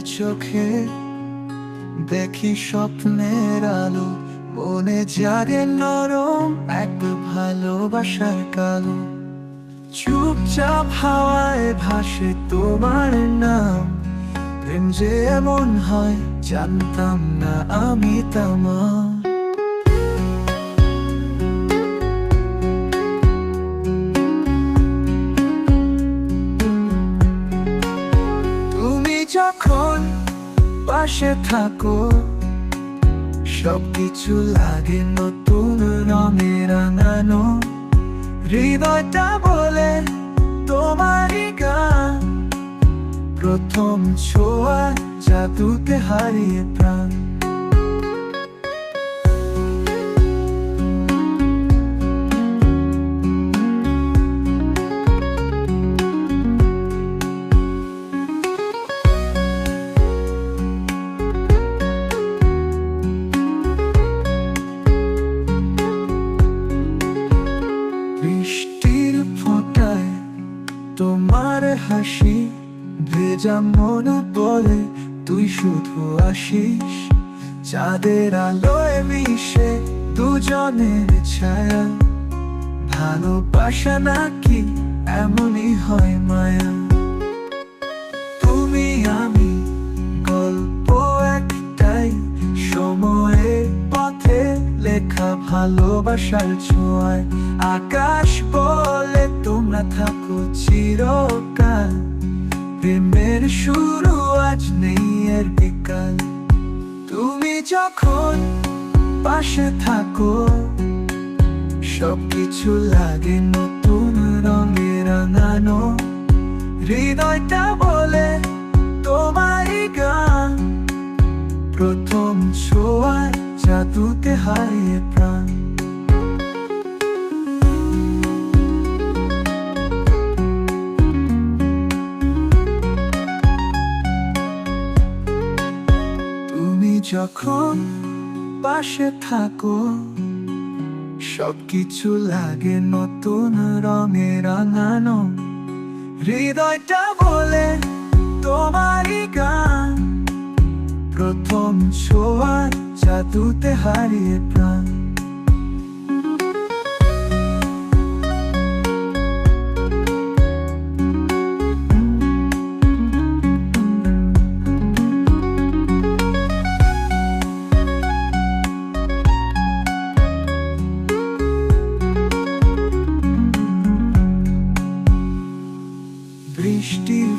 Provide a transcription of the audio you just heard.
চোখে দেখি স্বপ্নের আলো। মনে জাগে নরম এক ভালোবাসার কালো। চুপচাপ হাওয়ায় ভাসে তোমার নাম। প্রেম যে এমন হয়, জানতাম না আমি তামা তুমি যখন পাশে থাকো। সবকিছু লাগে নতুন রঙের রাঙানো। হৃদয়টা বলে তোমারই গান। প্রথম ছোঁয়া জাদুতে হারিয়ে প্রাণ। হাসি, ভেজা মন বলে তুই শুধু আসিস। চাঁদের আলোয় মিশে দুজনের ছায়া। ভালোবাসা নাকি এমনই হয় মায়া। তুমি আমি, গল্প একটাই, সময়ের পথে লেখা ভালোবাসার ছোঁয়ায়। আকাশ বলে তোমরা থাকো চিরকাল। প্রেমের শুরু আজ নেই এর বিকাল। তুমি যখন পাশে থাকো, সবকিছু লাগে নতুন রঙে রাঙানো। হৃদয়টা বলে তোমারই গান। প্রথম ছোঁয়ার জাদুতে হারিয়ে প্রাণ। যখন পাশে থাকো সব কিছু লাগে নতুন রঙে রাঙানো। হৃদয়টা বলে তোমারই গান। প্রথম ছোঁয়ার জাদুতে হারিয়ে প্রাণ। বৃষ্টির